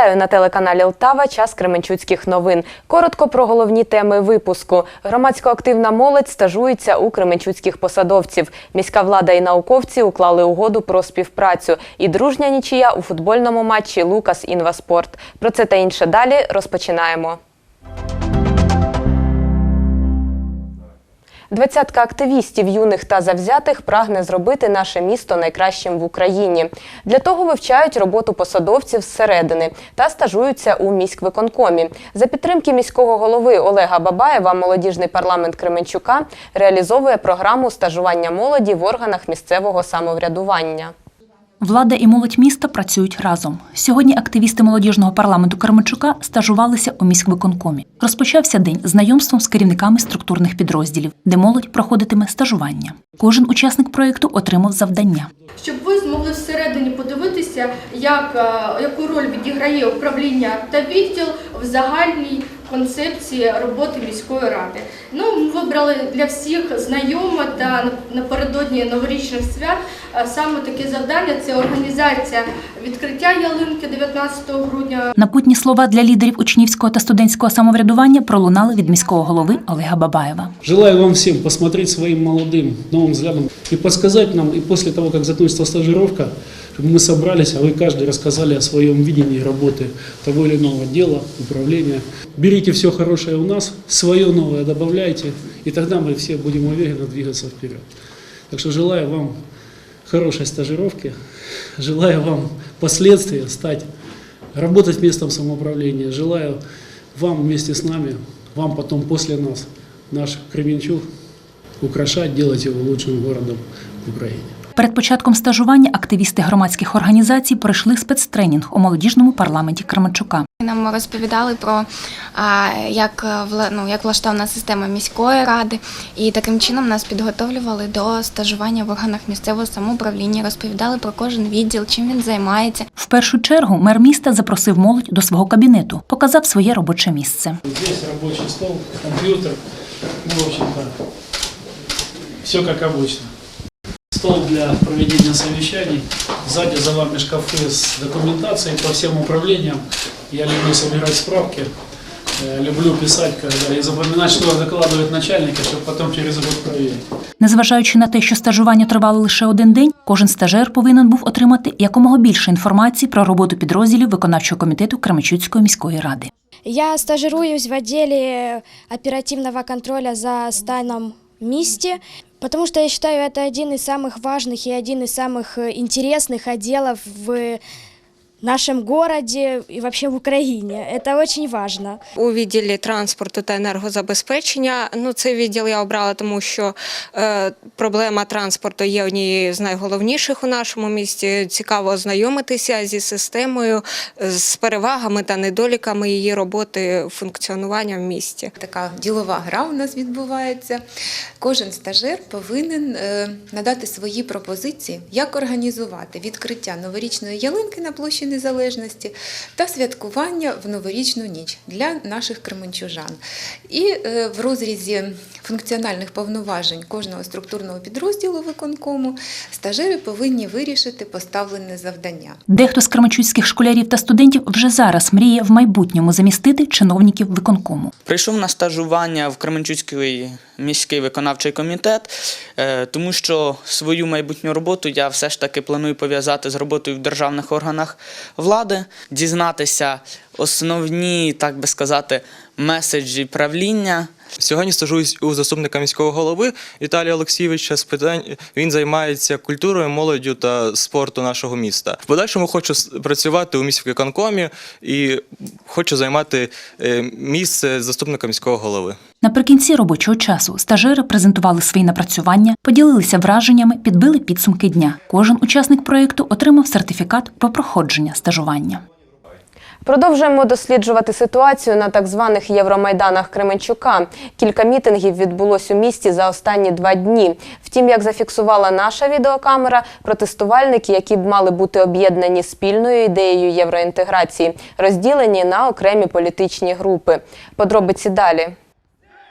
Вітаю на телеканалі Лтава. Час Кременчуцьких новин. Коротко про головні теми випуску. Громадсько-активна молодь стажується у кременчуцьких посадовців. Міська влада і науковці уклали угоду про співпрацю. І дружня нічия у футбольному матчі Лукас Інваспорт. Про це та інше далі розпочинаємо. Двадцятка активістів юних та завзятих прагне зробити наше місто найкращим в Україні. Для того вивчають роботу посадовців зсередини та стажуються у міськвиконкомі. За підтримки міського голови Олега Бабаєва молодіжний парламент Кременчука реалізовує програму стажування молоді в органах місцевого самоврядування. Влада і молодь міста працюють разом. Сьогодні активісти молодіжного парламенту Кременчука стажувалися у міськвиконкомі. Розпочався день знайомством з керівниками структурних підрозділів, де молодь проходитиме стажування. Кожен учасник проєкту отримав завдання. щоб ви змогли всередині подивитися, як, е, яку роль відіграє управління та відділ в загальній концепції роботи міської ради. Ну, ми вибрали для всіх знайоме та напередодні новорічних свят саме таке завдання це організація відкриття ялинки 19 грудня. Напутні слова для лідерів учнівського та студентського самоврядування пролунали від міського голови Олега Бабаєва. Желаю вам всем посмотреть своим молодым новым взглядом и подсказать нам, и после того, как закончится стажировка, чтобы мы собрались, а вы каждый рассказали о своем видении работы того или иного дела, управления. Берите все хорошее у нас, свое новое добавляйте, и тогда мы все будем уверенно двигаться вперед. Так что желаю вам хорошей стажировки, желаю вам впоследствии стать, работать в местном самоуправлении, желаю вам вместе с нами, вам потом после нас, наш Кременчуг, украшать, делать его лучшим городом в Украине. Перед початком стажування активісти громадських організацій пройшли спецтренінг у молодіжному парламенті Кременчука. Нам розповідали про як, ну, як влаштована система міської ради, і таким чином нас підготовлювали до стажування в органах місцевого самоуправління, розповідали про кожен відділ, чим він займається. В першу чергу мер міста запросив молодь до свого кабінету, показав своє робоче місце. Здесь рабочий стол, компьютер, ну, в общем-то, все как обычно. Стол для проведения совещаний, сзади за вами шкафы с документацией по всем управлениям. Я люблю собирать справки, э, люблю писать когда, и запоминать, что докладывает начальник, чтобы потом через год проверить. Незважаючи на те, що стажування тривало лише один день, кожен стажер повинен був отримати якомога більше інформації про роботу підрозділів виконавчого комітету Кременчуцької міської ради. Я стажируюсь в отделе оперативного контроля за станом місті, потому что я считаю, это один из самых важных и один из самых э, интересных отделов в нашем городе и вообще в Украине. Это очень важно. у відділі транспорту та енергозабезпечення. Ну, цей відділ я обрала, тому що е, проблема транспорту є однією з найголовніших у нашому місті. Цікаво ознайомитися зі системою, з перевагами та недоліками її роботи функціонування в місті. Така ділова гра у нас відбувається. Кожен стажер повинен е, надати свої пропозиції, як організувати відкриття новорічної ялинки на площі Незалежності та святкування в новорічну ніч для наших кременчужан. І е, в розрізі функціональних повноважень кожного структурного підрозділу виконкому стажери повинні вирішити поставлене завдання. Дехто з кременчуцьких школярів та студентів вже зараз мріє в майбутньому замістити чиновників виконкому. Прийшов на стажування в Кременчуцький міський виконавчий комітет, е, тому що свою майбутню роботу я все ж таки планую пов'язати з роботою в державних органах влади, дізнатися основні, так би сказати, меседжі правління. Сьогодні стажуюсь у заступника міського голови Віталія Олексійовича з питань. Він займається культурою, молоддю та спорту нашого міста. В подальшому хочу працювати у міськвиконкомі і хочу займати е, місце заступника міського голови. Наприкінці робочого часу стажери презентували свої напрацювання, поділилися враженнями, підбили підсумки дня. Кожен учасник проєкту отримав сертифікат про проходження стажування. Продовжуємо досліджувати ситуацію на так званих Євромайданах Кременчука. Кілька мітингів відбулось у місті за останні два дні. Втім, як зафіксувала наша відеокамера, протестувальники, які б мали бути об'єднані спільною ідеєю євроінтеграції, розділені на окремі політичні групи. Подробиці далі.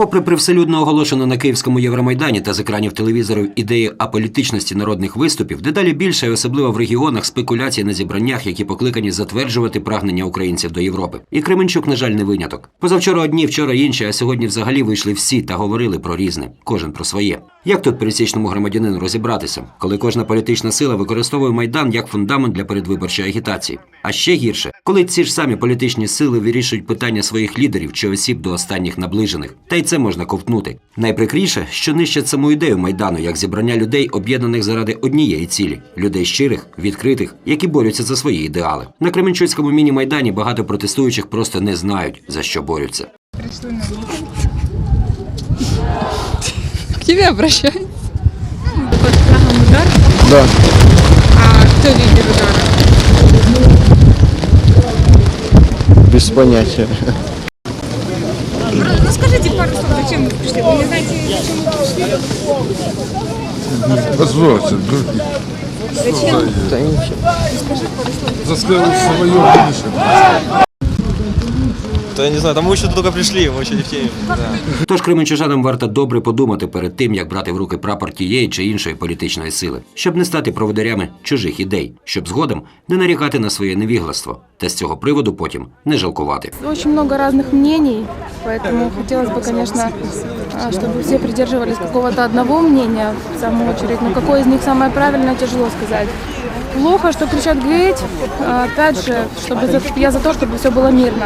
Попри привселюдно оголошену на Київському Євромайдані та з екранів телевізорів ідеї аполітичності народних виступів, дедалі більше, і особливо в регіонах, спекуляцій на зібраннях, які покликані затверджувати прагнення українців до Європи. І Кременчук, на жаль, не виняток. Позавчора одні, вчора інші, а сьогодні взагалі вийшли всі та говорили про різне, кожен про своє. Як тут пересічному громадянину розібратися, коли кожна політична сила використовує майдан як фундамент для передвиборчої агітації? А ще гірше, коли ці ж самі політичні сили вирішують питання своїх лідерів чи осіб до останніх наближених, та й це можна ковтнути. Найприкріше, що нищать саму ідею майдану як зібрання людей, об'єднаних заради однієї цілі людей щирих, відкритих, які борються за свої ідеали. На Кременчуцькому міні-майдані багато протестуючих просто не знають за що борються. К тебе обращаюсь. Да. А кто лидер удара? Без понятия. Ну скажите пару слов, зачем вы пришли? Вы не знаете, зачем вы пришли? Позвольте. Зачем? Да ничего. За свое будущее. Да я не знаю, там мы еще только пришли, мы еще не в теме. Тож кременчужанам варто добре подумати перед тим, як брати в руки прапор тієї чи іншої політичної сили, щоб не стати проводарями чужих ідей, щоб згодом не нарікати на своє невігластво, та з цього приводу потім не жалкувати. Очень много разных мнений, поэтому хотелось бы, конечно, а, чтобы все придерживались какого-то одного мнения в самую очередь. Но какое из них самое правильное, тяжело сказать. Плохо, что кричат геть. А, Опять же, чтобы за- я за то, чтобы все было мирно.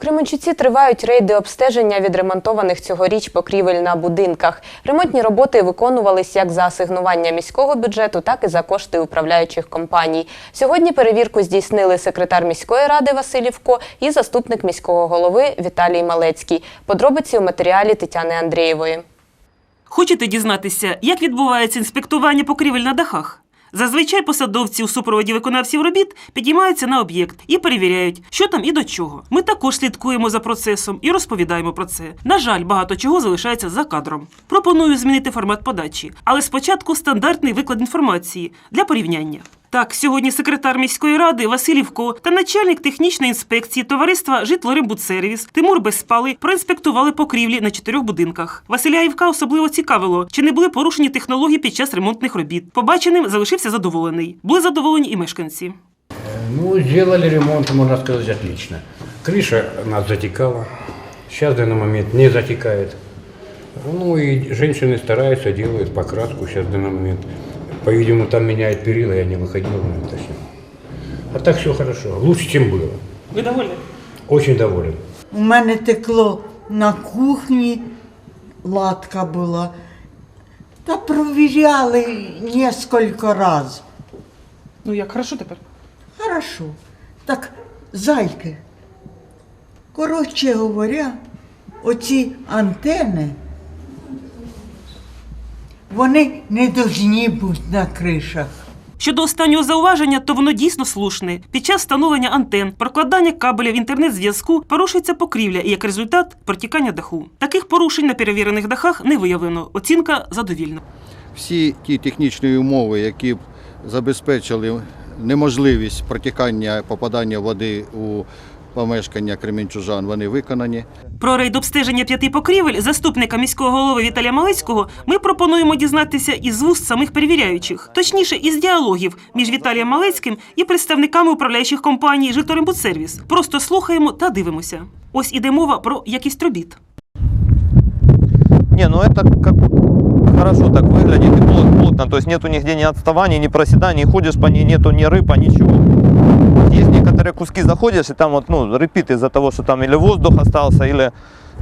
Кременчуці тривають рейди обстеження відремонтованих цьогоріч покрівель на будинках. Ремонтні роботи виконувались як за асигнування міського бюджету, так і за кошти управляючих компаній. Сьогодні перевірку здійснили секретар міської ради Василівко і заступник міського голови Віталій Малецький. Подробиці у матеріалі Тетяни Андрієвої. Хочете дізнатися, як відбувається інспектування покрівель на дахах? Зазвичай посадовці у супроводі виконавців робіт підіймаються на об'єкт і перевіряють, що там і до чого. Ми також слідкуємо за процесом і розповідаємо про це. На жаль, багато чого залишається за кадром. Пропоную змінити формат подачі, але спочатку стандартний виклад інформації для порівняння. Так, сьогодні секретар міської ради Василівко та начальник технічної інспекції товариства Житлорембудсервіс Тимур Безпалий проінспектували покрівлі на чотирьох будинках. Василя Івка особливо цікавило, чи не були порушені технології під час ремонтних робіт. Побаченим залишився задоволений. Були задоволені і мешканці. Ну, сделали ремонт, можно сказать, отлично. Крыша у нас затекала. Сейчас в данный момент не затекает. Ну и женщины стараются, делают покраску сейчас в данный момент. По-видимому, там меняют перила, я не выходил на это все. А так все хорошо, лучше, чем было. Ви довольні? Очень доволен. У мене текло на кухні, латка була. Та провіряли кілька разів. Ну як хорошо тепер? Хорошо. Так, зайки. Коротше говоря, оці антени, вони не повинні бути на кришах. Щодо останнього зауваження, то воно дійсно слушне. Під час встановлення антен, прокладання кабелів інтернет-зв'язку порушується покрівля і як результат протікання даху. Таких порушень на перевірених дахах не виявлено. Оцінка задовільна. Всі ті технічні умови, які б забезпечили неможливість протікання попадання води у помешкання кременчужан, вони виконані. Про рейд обстеження п'яти покрівель заступника міського голови Віталія Малецького ми пропонуємо дізнатися із вуст самих перевіряючих, точніше, із діалогів між Віталієм Малецьким і представниками управляючих компаній «Житлорембудсервіс». Просто слухаємо та дивимося. Ось іде мова про якість робіт. Не, ну это как хорошо так выглядит и плот- плотно, то есть нету нигде ни отставаний, ни проседаний, ходишь по ней, нету ни рыпа, ничего. Вот есть некоторые куски заходишь, и там вот, ну, рыпит из-за того, что там или воздух остался, или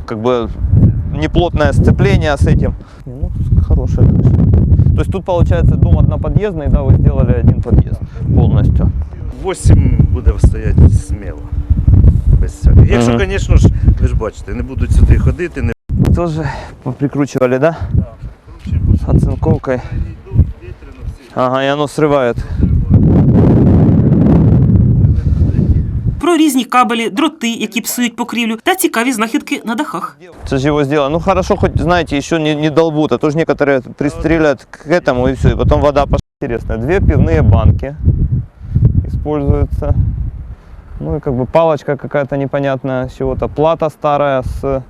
как бы неплотное сцепление с этим. Ну, хорошая крыша. То есть тут получается дом одноподъездный, да, вы сделали один подъезд полностью. 8 буде стояти сміло. Без всякого. Якщо, звісно ж, ви ж бачите, не будуть сюди ходити, не Тоже прикручивали, да? Оцинковкой. Ага, и оно срывает. Про різні кабелі, дроти, які псують покрівлю, та цікаві знахідки на дахах. Это же его сделано. Ну хорошо, хоть знаете, еще не, не долбут, а то же некоторые пристрелят к этому и все, и потом вода пошла. Интересно, две пивные банки используются. Ну и как бы палочка какая-то непонятная с чего-то, плата старая с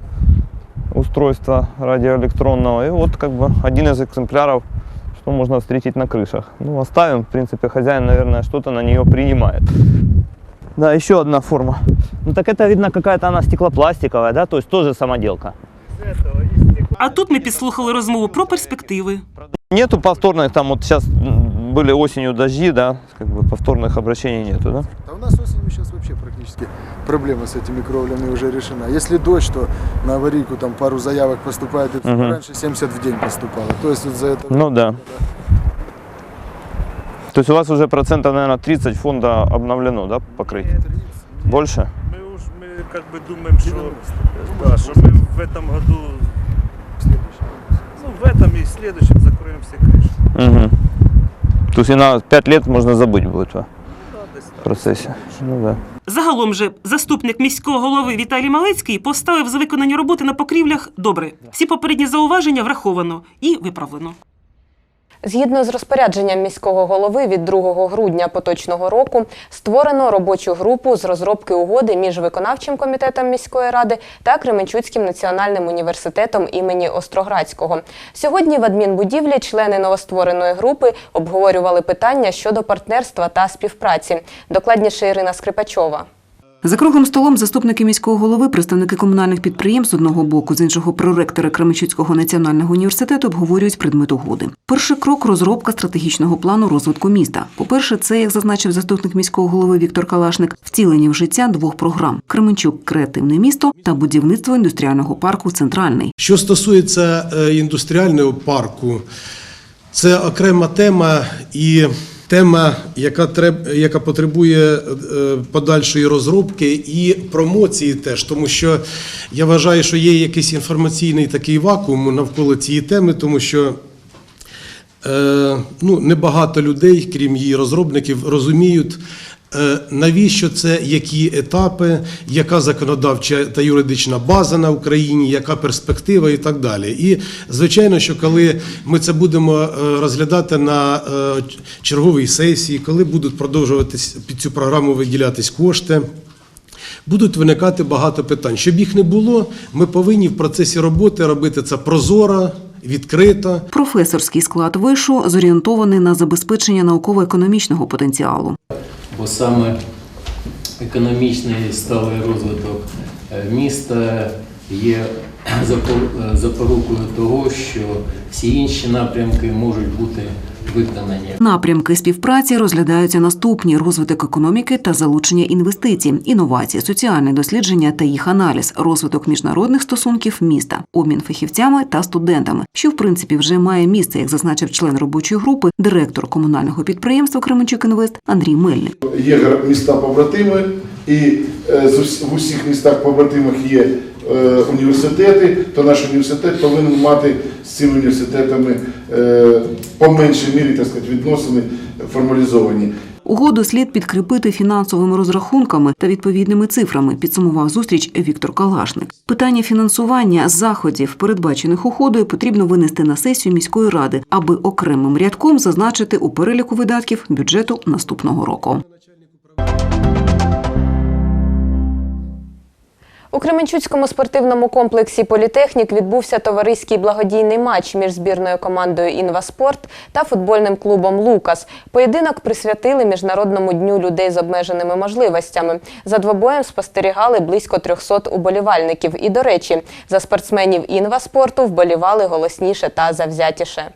устройства радиоэлектронного. И вот как бы один из экземпляров, что можно встретить на крышах. Ну, оставим, в принципе, хозяин, наверное, что-то на нее принимает. Да, еще одна форма. Ну так это видно какая-то она стеклопластиковая, да, то есть тоже самоделка. А тут ми підслухали розмову про перспективи. Нету повторных, там вот сейчас были осенью дожди, да, как бы повторных обращений нету, да? Да у нас осенью сейчас вообще практически проблема с этими кровлями уже решена. Если дождь, то на аварийку там пару заявок поступает, и Мгм. раньше 70 в день поступало. То есть вот за это... Ну да. То есть у вас уже процентов, наверное, 30 фонда обновлено, да, покрытие? Больше? Мы уж мы как бы думаем, что, да, что мы в этом году, ну в этом и в следующем закроем все крыши. Угу. То есть и на 5 лет можно забыть будет в процессе. Ну да. Загалом же заступник міського голови Віталій Малецький поставив за виконані роботи на покрівлях добре. Всі попередні зауваження враховано і виправлено. Згідно з розпорядженням міського голови від 2 грудня поточного року створено робочу групу з розробки угоди між виконавчим комітетом міської ради та Кременчуцьким національним університетом імені Остроградського. Сьогодні в адмінбудівлі члени новоствореної групи обговорювали питання щодо партнерства та співпраці. Докладніше Ірина Скрипачова. За круглим столом заступники міського голови, представники комунальних підприємств з одного боку, з іншого проректори Кременчуцького національного університету обговорюють предмет угоди. Перший крок розробка стратегічного плану розвитку міста. По-перше, це, як зазначив заступник міського голови Віктор Калашник, втілення в життя двох програм: Кременчук креативне місто та будівництво індустріального парку Центральний. Що стосується е, індустріального парку, це окрема тема і тема, яка треб, яка потребує е, подальшої розробки і промоції теж, тому що я вважаю, що є якийсь інформаційний такий вакуум навколо цієї теми, тому що. Е, ну, небагато людей, крім її розробників, розуміють, навіщо це, які етапи, яка законодавча та юридична база на Україні, яка перспектива і так далі. І звичайно, що коли ми це будемо е, розглядати на е, черговій сесії, коли будуть продовжуватись під цю програму виділятись кошти. Будуть виникати багато питань. Щоб їх не було, ми повинні в процесі роботи робити це прозоро, відкрито. Професорський склад вишу зорієнтований на забезпечення науково-економічного потенціалу. Бо саме економічний сталий розвиток е, міста є е, запорукою того, що всі інші напрямки можуть бути виконані. Напрямки співпраці розглядаються наступні: розвиток економіки та залучення інвестицій, інновації, соціальне дослідження та їх аналіз, розвиток міжнародних стосунків міста, обмін фахівцями та студентами, що в принципі вже має місце, як зазначив член робочої групи, директор комунального підприємства Кременчук Інвест Андрій Мельник. Є міста побратими, і е, з в усіх містах побратимах є університети, то наш університет повинен мати з цими університетами е, по меншій мірі так сказати, відносини формалізовані. Угоду слід підкріпити фінансовими розрахунками та відповідними цифрами. Підсумував зустріч Віктор Калашник. Питання фінансування заходів, передбачених угодою, потрібно винести на сесію міської ради, аби окремим рядком зазначити у переліку видатків бюджету наступного року. У Кременчуцькому спортивному комплексі Політехнік відбувся товариський благодійний матч між збірною командою Інваспорт та футбольним клубом Лукас. Поєдинок присвятили Міжнародному дню людей з обмеженими можливостями. За двобоєм спостерігали близько 300 уболівальників. І, до речі, за спортсменів інваспорту вболівали голосніше та завзятіше.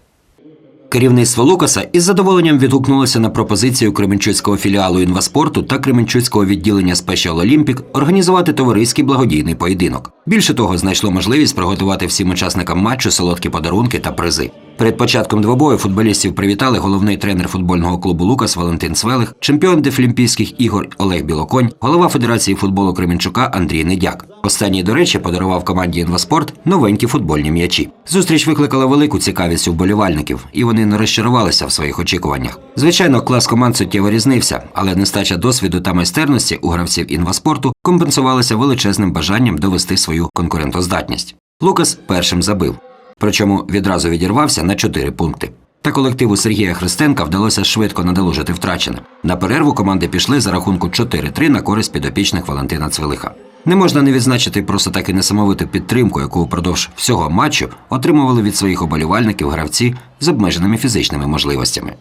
Керівництво Лукаса із задоволенням відгукнулося на пропозицію Кременчуцького філіалу інваспорту та Кременчуцького відділення Special Olympic організувати товариський благодійний поєдинок. Більше того, знайшло можливість приготувати всім учасникам матчу солодкі подарунки та призи. Перед початком двобою футболістів привітали головний тренер футбольного клубу Лукас Валентин Свелих, чемпіон Дефлімпійських ігор Олег Білоконь, голова Федерації футболу Кременчука Андрій Недяк. Останній, до речі, подарував команді «Інваспорт» новенькі футбольні м'ячі. Зустріч викликала велику цікавість у вболівальників, і вони не розчарувалися в своїх очікуваннях. Звичайно, клас команд суттєво різнився, але нестача досвіду та майстерності у гравців інваспорту компенсувалася величезним бажанням довести свою конкурентоздатність. Лукас першим забив, причому відразу відірвався на чотири пункти. Та колективу Сергія Христенка вдалося швидко надолужити втрачене. На перерву команди пішли за рахунку 4-3 на користь підопічних Валентина Цвилиха. Не можна не відзначити просто так і несамовиту підтримку, яку упродовж всього матчу отримували від своїх оболівальників гравці з обмеженими фізичними можливостями.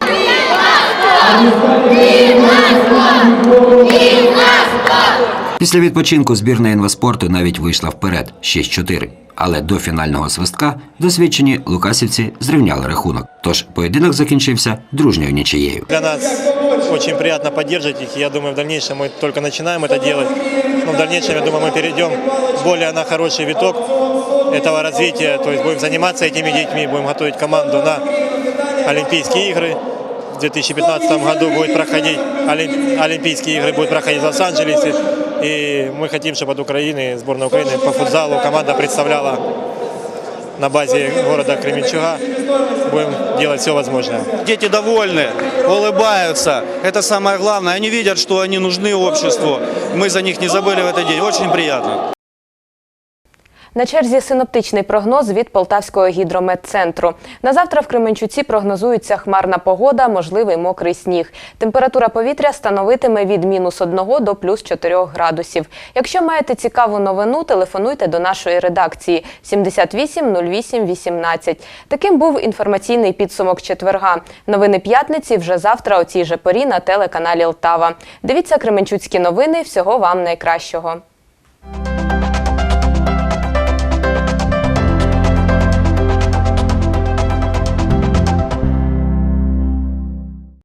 Після відпочинку збірна інваспорту навіть вийшла вперед 6-4. Але до фінального свистка досвідчені лукасівці зрівняли рахунок. Тож поєдинок закінчився дружньою нічиєю. Для нас очень приятно поддерживать их. Я думаю, в дальнейшем мы только начинаем это делать. Но в дальнейшем, я думаю, мы перейдем более на хороший виток этого развития. То есть будем заниматься этими детьми, будем готовить команду на Олимпийские игры. В 2015 году будет проходить Олимп- Олимпийские игры будут проходить в Лос-Анджелесе. И мы хотим, чтобы от Украины, сборная Украины по футзалу команда представляла на базе города Кременчуга. Будем делать все возможное. Дети довольны, улыбаются. Это самое главное. Они видят, что они нужны обществу. Мы за них не забыли в этот день. Очень приятно. На черзі синоптичний прогноз від Полтавського гідрометцентру. На завтра в Кременчуці прогнозується хмарна погода, можливий мокрий сніг. Температура повітря становитиме від мінус 1 до плюс 4 градусів. Якщо маєте цікаву новину, телефонуйте до нашої редакції 78 08 18. Таким був інформаційний підсумок четверга. Новини п'ятниці вже завтра о цій же порі на телеканалі Лтава. Дивіться Кременчуцькі новини. Всього вам найкращого.